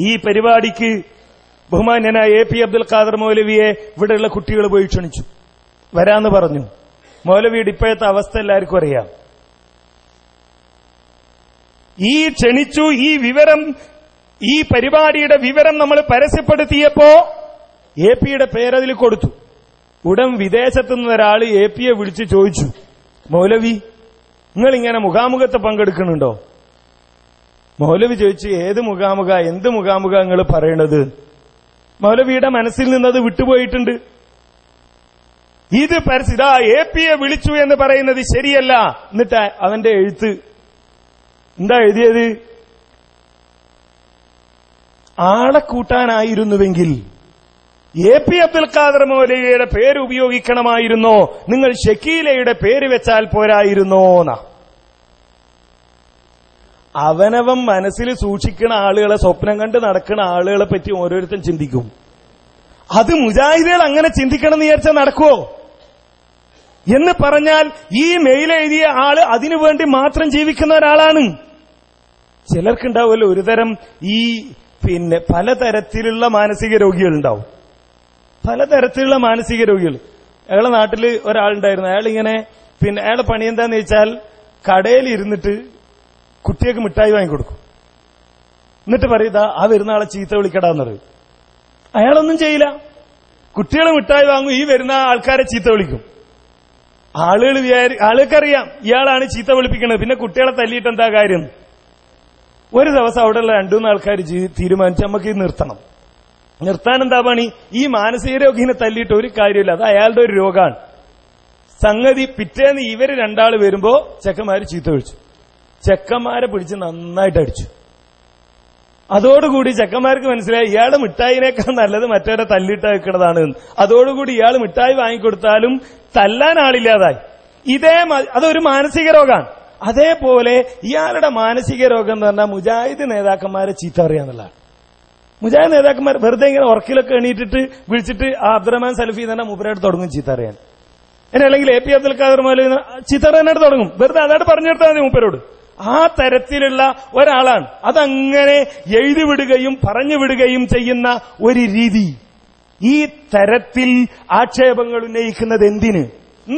ഈ പരിപാടിക്ക് ബഹുമാന്യനായ എ പി അബ്ദുൽ ഖാദർ മൗലവിയെ ഇവിടെയുള്ള കുട്ടികൾ പോയി ക്ഷണിച്ചു. വരാന്ന് പറഞ്ഞു. മൗലവിയുടെ ഇപ്പോഴത്തെ അവസ്ഥ എല്ലാവർക്കും അറിയാം. ഈ ക്ഷണിച്ചു ഈ വിവരം ഈ പരിപാടിയുടെ വിവരം നമ്മൾ പരസ്യപ്പെടുത്തിയപ്പോ എ പിയുടെ പേരതിൽ കൊടുത്തു. ഉടൻ വിദേശത്തു നിന്ന് ഒരാൾ എ പിയെ വിളിച്ച് ചോദിച്ചു മൗലവി നിങ്ങൾ ഇങ്ങനെ മുഖാമുഖത്ത് പങ്കെടുക്കുന്നുണ്ടോ? മൗലവി ചോദിച്ചു ഏത് മുഖാമുഖ? എന്ത് മുഖാമുഖ നിങ്ങൾ പറയണത്? മൗലവിയുടെ മനസ്സിൽ നിന്നത് വിട്ടുപോയിട്ടുണ്ട്. ഇത് പരസ്യത എ പിയെ വിളിച്ചു എന്ന് പറയുന്നത് ശരിയല്ല. എന്നിട്ട് അവന്റെ എഴുത്ത്. എന്താ എഴുതിയത്? ആളെ കൂട്ടാനായിരുന്നുവെങ്കിൽ എ പി അബ്ദുൽ ഖാദർ മൗലവിയുടെ പേര് ഉപയോഗിക്കണമായിരുന്നോ? നിങ്ങൾ ഷക്കീലയുടെ പേര് വെച്ചാൽ പോരായിരുന്നോന്നാ അവനവൻ മനസ്സിൽ സൂക്ഷിക്കുന്ന ആളുകളെ സ്വപ്നം കണ്ട് നടക്കുന്ന ആളുകളെ പറ്റി ഓരോരുത്തരും ചിന്തിക്കും. അത് മുജാഹിദുകൾ അങ്ങനെ ചിന്തിക്കണം എന്ന് വിചാരിച്ചാൽ നടക്കുവോ? എന്ന് പറഞ്ഞാൽ ഈ മെയിൽ എഴുതിയ ആൾ അതിനു വേണ്ടി മാത്രം ജീവിക്കുന്ന ഒരാളാണ്. ചിലർക്കുണ്ടാവുമല്ലോ ഒരുതരം ഈ പിന്നെ പലതരത്തിലുള്ള മാനസിക രോഗികളുണ്ടാവും. പലതരത്തിലുള്ള മാനസിക രോഗികൾ. അയാളെ നാട്ടിൽ ഒരാളുണ്ടായിരുന്നു. അയാൾ ഇങ്ങനെ പിന്നെ അയാളെ പണി എന്താന്ന് വെച്ചാൽ കടയിൽ ഇരുന്നിട്ട് കുട്ടിയൊക്കെ മിഠായി വാങ്ങിക്കൊടുക്കും. എന്നിട്ട് പറയുക ആ വരുന്ന ആളെ ചീത്ത വിളിക്കടാന്ന് പറയും. അയാളൊന്നും ചെയ്യില്ല. കുട്ടികളെ മിഠായി വാങ്ങും ഈ വരുന്ന ആൾക്കാരെ ചീത്ത വിളിക്കും. ആളുകൾ വിചാരി ആളുകൾക്കറിയാം ഇയാളാണ് ചീത്ത വിളിപ്പിക്കുന്നത്. പിന്നെ കുട്ടികളെ തല്ലിയിട്ട് എന്താ കാര്യം? ഒരു ദിവസം അവിടെയുള്ള രണ്ടുമൂന്ന് ആൾക്കാർ തീരുമാനിച്ച് നമുക്ക് ഇത് നിർത്തണം. നിർത്താൻ എന്താ പണി? ഈ മാനസിക രോഗിനെ തല്ലിയിട്ട് ഒരു കാര്യമില്ല. അത് അയാളുടെ ഒരു രോഗമാണ്. സംഗതി പിറ്റേന്ന് ഇവർ രണ്ടാൾ വരുമ്പോ ചെക്കന്മാര് ചീത്ത വിളിച്ചു. ചെക്കന്മാരെ പിടിച്ച് നന്നായിട്ട് അടിച്ചു. അതോടുകൂടി ചെക്കന്മാർക്ക് മനസ്സിലായി ഇയാൾ മിഠായിനേക്കാൾ നല്ലത് മറ്റവരെ തല്ലിട്ട് വെക്കുന്നതാണ് എന്ന്. അതോടുകൂടി ഇയാൾ മിഠായി വാങ്ങിക്കൊടുത്താലും തല്ലാൻ ആളില്ലാതായി. ഇതേ അതൊരു മാനസിക രോഗമാണ്. അതേപോലെ ഇയാളുടെ മാനസിക രോഗം എന്ന് പറഞ്ഞാൽ മുജാഹിദ് നേതാക്കന്മാരെ ചീത്ത അറിയാന്നുള്ളതാണ് മുജാഹിദ് നേതാക്കന്മാർ വെറുതെ ഇങ്ങനെ ഉറക്കിലൊക്കെ എണീറ്റിട്ട് വിളിച്ചിട്ട് അബ്ദുറഹ്മാൻ സലഫി തന്നെ മുബരായിട്ട് തുടങ്ങും ചീത്ത അറിയാൻ. അല്ലെങ്കിൽ എ പി അബ്ദുൽ ഖാദർ മൗലവി ചീത്ത അറിയാനായിട്ട് തുടങ്ങും. വെറുതെ അതായിട്ട് പറഞ്ഞെടുത്താൽ മതി മൂപ്പരോട് ആ തരത്തിലുള്ള ഒരാളാണ്. അതങ്ങനെ എഴുതി വിടുകയും പറഞ്ഞു വിടുകയും ചെയ്യുന്ന ഒരു രീതി. ഈ തരത്തിൽ ആക്ഷേപങ്ങൾ ഉന്നയിക്കുന്നത് എന്തിന്?